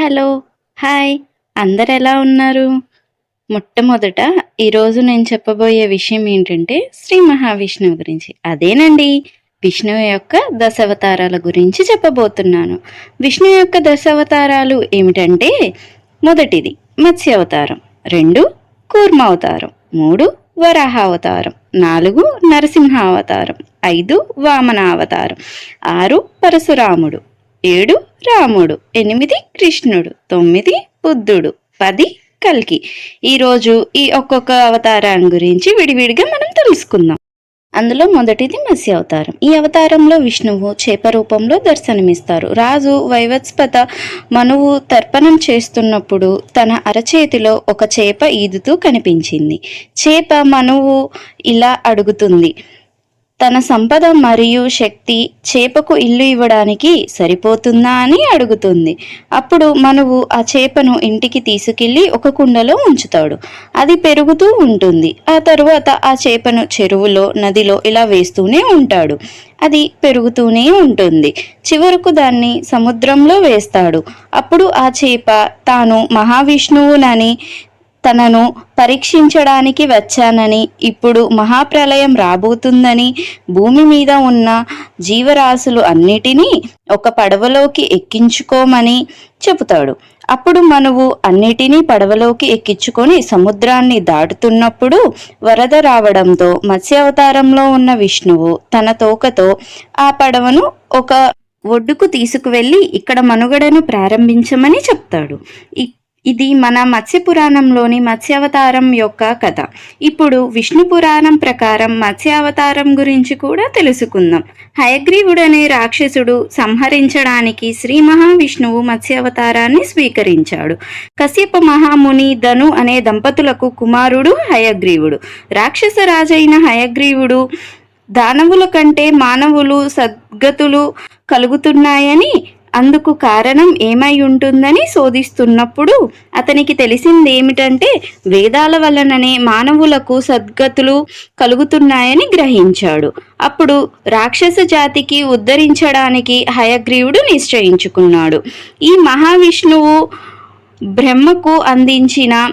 Hello hi. అందరు ఎలా ఉన్నారు? మొట్టమొదట ఈరోజు నేను చెప్పబోయే విషయం ఏంటంటే శ్రీ మహావిష్ణువు గురించి. అదేనండి విష్ణువు యొక్క దశావతారాల గురించి చెప్పబోతున్నాను. విష్ణువు యొక్క దశావతారాలు ఏమిటంటే మొదటిది మత్స్య అవతారం రెండు కూర్మావతారం మూడు వరాహావతారం నాలుగు నరసింహ అవతారం ఐదు వామన అవతారం ఆరు పరశురాముడు. ఏడు రాముడు ఎనిమిది కృష్ణుడు తొమ్మిది బుద్ధుడు పది కల్కి. ఈరోజు ఈ ఒక్కొక్క అవతారాన్ని గురించి విడివిడిగా మనం తెలుసుకుందాం. అందులో మొదటిది మత్స్య అవతారం. ఈ అవతారంలో విష్ణువు చేప రూపంలో దర్శనమిస్తారు. రాజు వైవత్స్పత మనువు తర్పణం చేస్తున్నప్పుడు తన అరచేతిలో ఒక చేప ఈదుతూ కనిపించింది. చేప మనువు ఇలా అడుగుతుంది. తన సంపద మరియు శక్తి చేపకు ఇల్లు ఇవ్వడానికి సరిపోతుందా అని అడుగుతుంది. అప్పుడు మనువు ఆ చేపను ఇంటికి తీసుకెళ్ళి ఒక కుండలో ఉంచుతాడు. అది పెరుగుతూ ఉంటుంది. ఆ తరువాత ఆ చేపను చెరువులో నదిలో ఇలా వేస్తూనే ఉంటాడు. అది పెరుగుతూనే ఉంటుంది. చివరకు దాన్ని సముద్రంలో వేస్తాడు. అప్పుడు ఆ చేప తాను మహావిష్ణువునని తనను పరీక్షించడానికి వచ్చానని ఇప్పుడు మహాప్రలయం రాబోతుందని భూమి మీద ఉన్న జీవరాశులు అన్నిటినీ ఒక పడవలోకి ఎక్కించుకోమని చెబుతాడు. అప్పుడు మనవు అన్నిటినీ పడవలోకి ఎక్కించుకొని సముద్రాన్ని దాటుతున్నప్పుడు వరద రావడంతో మత్స్యావతారంలో ఉన్న విష్ణువు తన తోకతో ఆ పడవను ఒక ఒడ్డుకు తీసుకువెళ్ళి ఇక్కడ మనుగడను ప్రారంభించమని చెప్తాడు. ఇది మన మత్స్య పురాణంలోని మత్స్యావతారం యొక్క కథ. ఇప్పుడు విష్ణు పురాణం ప్రకారం మత్స్యావతారం గురించి కూడా తెలుసుకుందాం. హయగ్రీవుడు అనే రాక్షసుడు సంహరించడానికి శ్రీ మహావిష్ణువు మత్స్యావతారాన్ని స్వీకరించాడు. కశ్యప మహాముని ధను అనే దంపతులకు కుమారుడు హయగ్రీవుడు. రాక్షస రాజైన హయగ్రీవుడు దానవుల కంటే మానవులు సద్గతులు కలుగుతున్నాయని అందుకు కారణం ఏమై ఉంటుందని శోధిస్తున్నప్పుడు అతనికి తెలిసింది ఏమిటంటే వేదాల వలననే మానవులకు సద్గతులు కలుగుతున్నాయని గ్రహించాడు. అప్పుడు రాక్షస జాతికి ఉద్ధరించడానికి హయగ్రీవుడు నిశ్చయించుకున్నాడు. ఈ మహావిష్ణువు బ్రహ్మకు అందించిన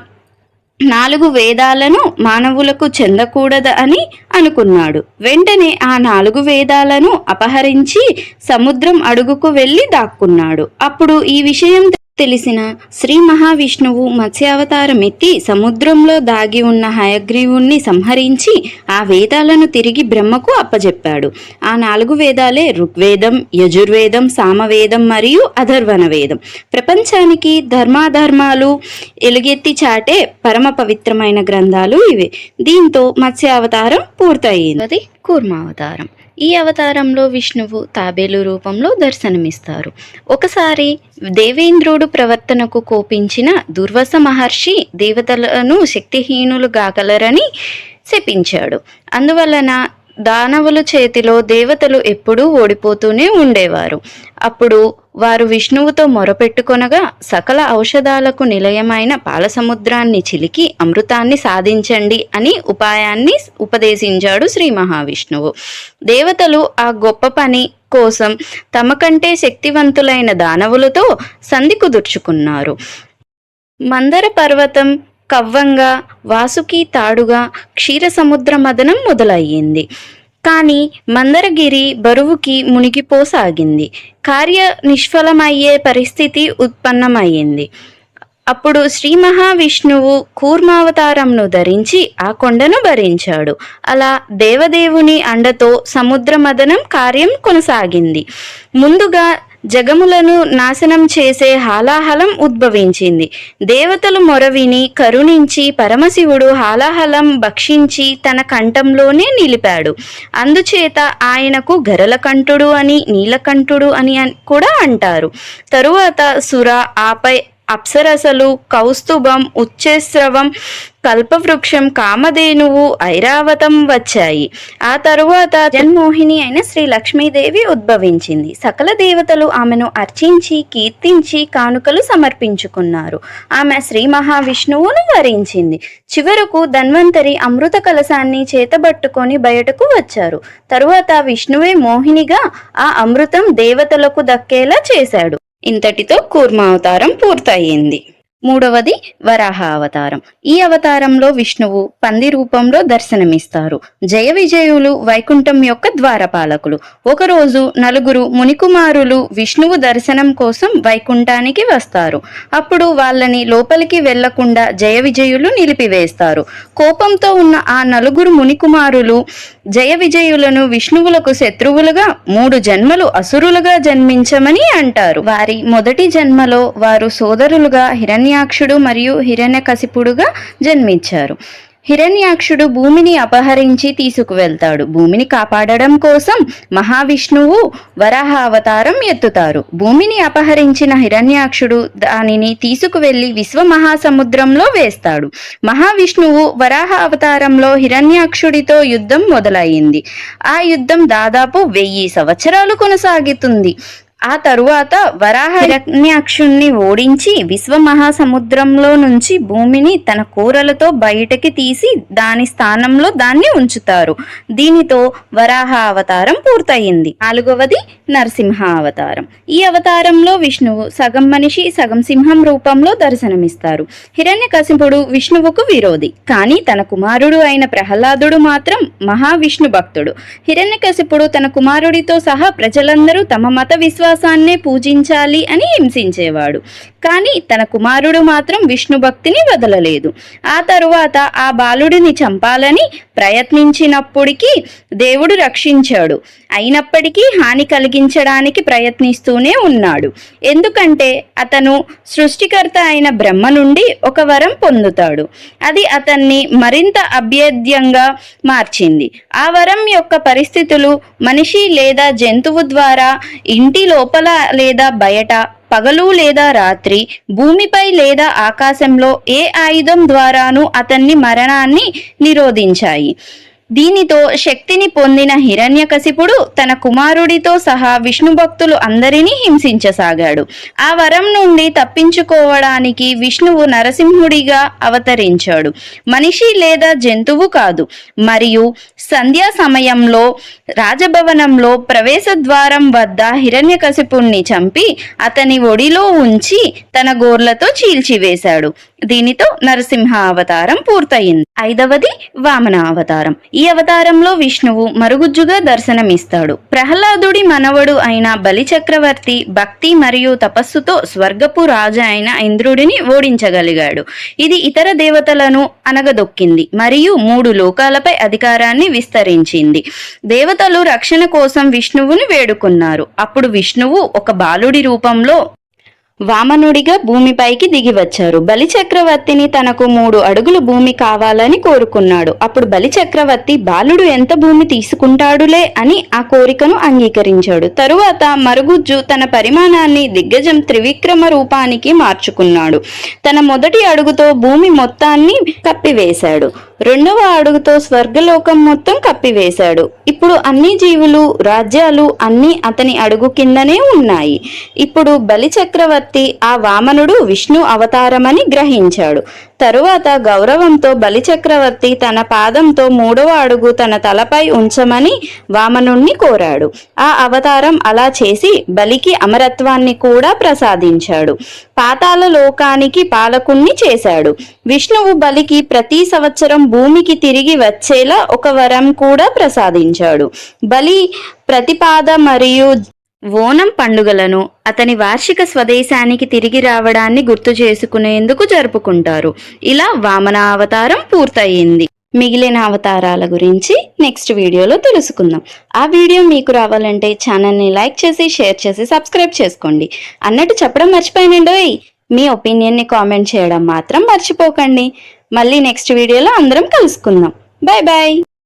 నాలుగు వేదాలను మానవులకు చెందకూడదు అని అనుకున్నాడు. వెంటనే ఆ నాలుగు వేదాలను అపహరించి సముద్రం అడుగుకు వెళ్ళి దాక్కున్నాడు. అప్పుడు ఈ విషయం తెలిసిన శ్రీ మహావిష్ణువు మత్స్యావతారమెత్తి సముద్రంలో దాగి ఉన్న హయగ్రీవుణ్ణి సంహరించి ఆ వేదాలను తిరిగి బ్రహ్మకు అప్పజెప్పాడు. ఆ నాలుగు వేదాలే ఋగ్వేదం యజుర్వేదం సామవేదం మరియు అధర్వణ వేదం ప్రపంచానికి ధర్మాధర్మాలు ఎలుగెత్తి చాటే పరమ పవిత్రమైన గ్రంథాలు ఇవే. దీంతో మత్స్యావతారం పూర్తయింది. కూర్మావతారం. ఈ అవతారంలో విష్ణువు తాబేలు రూపంలో దర్శనమిస్తారు. ఒకసారి దేవేంద్రుడు ప్రవర్తనకు కోపించిన దుర్వస మహర్షి దేవతలను శక్తిహీనులు గాగలరని శపించాడు. అందువలన దానవుల చేతిలో దేవతలు ఎప్పుడూ ఓడిపోతూనే ఉండేవారు. అప్పుడు వారు విష్ణువుతో మొరపెట్టుకొనగా సకల ఔషధాలకు నిలయమైన పాలసముద్రాన్ని చిలికి అమృతాన్ని సాధించండి అని ఉపాయాన్ని ఉపదేశించాడు శ్రీ మహావిష్ణువు. దేవతలు ఆ గొప్ప పని కోసం తమ కంటే శక్తివంతులైన దానవులతో సంధి కుదుర్చుకున్నారు. మందర పర్వతం కవ్వంగా వాసుకి తాడుగా క్షీర సముద్ర మదనం మొదలయ్యింది. కానీ మందరగిరి బరువుకి మునిగిపోసాగింది. కార్య నిష్ఫలమయ్యే పరిస్థితి ఉత్పన్నమయ్యింది. అప్పుడు శ్రీ మహావిష్ణువు కూర్మావతారంను ధరించి ఆ కొండను భరించాడు. అలా దేవదేవుని అండతో సముద్ర మదనం కార్యం కొనసాగింది. ముందుగా జగములను నాశనం చేసే హాలాహలం ఉద్భవించింది. దేవతలు మొరవిని కరుణించి పరమశివుడు హాలాహలం భక్షించి తన కంఠంలోనే నిలిపాడు. అందుచేత ఆయనకు గరలకంఠుడు అని నీలకంఠుడు అని కూడా అంటారు. తరువాత సుర ఆపై అప్సరసలు కౌస్తుభం ఉచ్చేస్రవం కల్పవృక్షం కామధేనువు ఐరావతం వచ్చాయి. ఆ తరువాత జన్మోహిని అయిన శ్రీ లక్ష్మీదేవి ఉద్భవించింది. సకల దేవతలు ఆమెను అర్చించి కీర్తించి కానుకలు సమర్పించుకున్నారు. ఆమె శ్రీ మహావిష్ణువును వరించింది. చివరకు ధన్వంతరి అమృత కలశాన్ని చేతబట్టుకొని బయటకు వచ్చారు. తరువాత విష్ణువే మోహినిగా ఆ అమృతం దేవతలకు దక్కేలా చేశాడు. ఇంతటితో కూర్మ అవతారం పూర్తయింది. మూడవది వరాహ అవతారం. ఈ అవతారంలో విష్ణువు పంది రూపంలో దర్శనమిస్తారు. జయ విజయులు వైకుంఠం యొక్క ద్వారపాలకులు. ఒకరోజు నలుగురు మునికుమారులు విష్ణువు దర్శనం కోసం వైకుంఠానికి వస్తారు. అప్పుడు వాళ్ళని లోపలికి వెళ్ళకుండా జయ విజయులు నిలిపివేస్తారు. కోపంతో ఉన్న ఆ నలుగురు మునికుమారులు జయ విజయులను విష్ణువులకు శత్రువులుగా మూడు జన్మలు అసురులుగా జన్మించమని అంటారు. వారి మొదటి జన్మలో వారు సోదరులుగా హిరణ్య హిరణ్యాక్షుడు మరియు హిరణ్యకశిపుడుగా జన్మించారు. హిరణ్యాక్షుడు భూమిని అపహరించి తీసుకువెళ్తాడు. భూమిని కాపాడడం కోసం మహావిష్ణువు వరాహ అవతారం ఎత్తుతారు. భూమిని అపహరించిన హిరణ్యాక్షుడు దానిని తీసుకువెళ్ళి విశ్వ మహాసముద్రంలో వేస్తాడు. మహావిష్ణువు వరాహ అవతారంలో హిరణ్యాక్షుడితో యుద్ధం మొదలయ్యింది ఆ యుద్ధం దాదాపు వెయ్యి సంవత్సరాలు కొనసాగుతుంది. ఆ తరువాత వరాహ హిరణ్యాక్షుణ్ణి ఓడించి విశ్వమహాసముద్రంలో నుంచి భూమిని తన కూరలతో బయటకి తీసి దాని స్థానంలో దాన్ని ఉంచుతారు. దీనితో వరాహ అవతారం పూర్తయింది. నాలుగవది నరసింహ అవతారం ఈ అవతారంలో విష్ణువు సగం మనిషి సగం సింహం రూపంలో దర్శనమిస్తారు. హిరణ్యకశిపుడు విష్ణువుకు విరోధి. కానీ తన కుమారుడు అయిన ప్రహ్లాదుడు మాత్రం మహావిష్ణు భక్తుడు. హిరణ్యకశిపుడు తన కుమారుడితో సహా ప్రజలందరూ తమ మత విశ్వ విశ్వాసాన్నే పూజించాలి అని హింసించేవాడు. కానీ తన కుమారుడు మాత్రం విష్ణు భక్తిని వదలలేదు. ఆ తరువాత ఆ బాలుడిని చంపాలని ప్రయత్నించినప్పటికీ దేవుడు రక్షించాడు. అయినప్పటికీ హాని కలిగించడానికి ప్రయత్నిస్తూనే ఉన్నాడు. ఎందుకంటే అతను సృష్టికర్త అయిన బ్రహ్మ నుండి ఒక వరం పొందుతాడు. అది అతన్ని మరింత అభేద్యంగా మార్చింది. ఆ వరం యొక్క పరిస్థితులు మనిషి లేదా జంతువు ద్వారా ఇంటి లోపల లేదా బయట పగలు లేదా రాత్రి భూమిపై లేదా ఆకాశంలో ఏ ఆయుధం ద్వారానూ అతన్ని మరణాన్ని నిరోధించాయి. దీనితో శక్తిని పొందిన హిరణ్యకశిపుడు తన కుమారుడితో సహా విష్ణు భక్తులు అందరినీ హింసించసాగాడు. ఆ వరం నుండి తప్పించుకోవడానికి విష్ణువు నరసింహుడిగా అవతరించాడు. మనిషి లేదా జంతువు కాదు. మరియు సంధ్యా సమయంలో రాజభవనంలో ప్రవేశ ద్వారం వద్ద హిరణ్యకశిపుణ్ణి చంపి అతని ఒడిలో ఉంచి తన గోర్లతో చీల్చివేశాడు. దీనితో నరసింహ అవతారం పూర్తయింది. ఐదవది వామన అవతారం. ఈ అవతారంలో విష్ణువు మరుగుజ్జుగా దర్శనమిస్తాడు. ప్రహ్లాదుడి మనవడు అయిన బలిచక్రవర్తి భక్తి మరియు తపస్సుతో స్వర్గపు రాజు అయిన ఇంద్రుడిని ఓడించగలిగాడు. ఇది ఇతర దేవతలను అనగదొక్కింది మరియు మూడు లోకాలపై అధికారాన్ని విస్తరించింది. దేవతలు రక్షణ కోసం విష్ణువుని వేడుకున్నారు. అప్పుడు విష్ణువు ఒక బాలుడి రూపంలో వామనుడిగా భూమిపైకి దిగి వచ్చారు తనకు మూడు అడుగులు భూమి కావాలని కోరుకున్నాడు. అప్పుడు బలిచక్రవర్తి బాలుడు ఎంత భూమి తీసుకుంటాడులే అని ఆ కోరికను అంగీకరించాడు. తరువాత మరుగుజ్జు తన పరిమాణాన్ని దిగ్గజం త్రివిక్రమ రూపానికి మార్చుకున్నాడు. తన మొదటి అడుగుతో భూమి మొత్తాన్ని కప్పివేశాడు. రెండవ అడుగుతో స్వర్గలోకం మొత్తం కప్పివేశాడు. ఇప్పుడు అన్ని జీవులు రాజ్యాలు అన్నీ అతని అడుగు కిందనే ఉన్నాయి. ఇప్పుడు బలిచక్రవర్తి ఆ వామనుడు విష్ణు అవతారమని గ్రహించాడు. తరువాత గౌరవంతో బలి చక్రవర్తి తన పాదంతో మూడవ అడుగు తన తలపై ఉంచమని వామనుణ్ణి కోరాడు. ఆ అవతారం అలా చేసి బలికి అమరత్వాన్ని కూడా ప్రసాదించాడు. పాతాల లోకానికి పాలకుణ్ణి చేశాడు. విష్ణువు బలికి ప్రతి సంవత్సరం భూమికి తిరిగి వచ్చేలా ఒక వరం కూడా ప్రసాదించాడు. బలి ప్రతిపాద మరియు ఓనం పండుగలను అతని వార్షిక స్వదేశానికి తిరిగి రావడాన్ని గుర్తు చేసుకునేందుకు జరుపుకుంటారు. ఇలా వామన అవతారం పూర్తయింది. మిగిలిన అవతారాల గురించి నెక్స్ట్ వీడియోలో తెలుసుకుందాం. ఆ వీడియో మీకు రావాలంటే ఛానల్ని లైక్ చేసి షేర్ చేసి సబ్స్క్రైబ్ చేసుకోండి. అన్నట్టు చెప్పడం మర్చిపోయినండోయ్ మీ ఒపీనియన్ని కామెంట్ చేయడం మాత్రం మర్చిపోకండి. మళ్ళీ నెక్స్ట్ వీడియోలో అందరం కలుసుకుందాం. Bye bye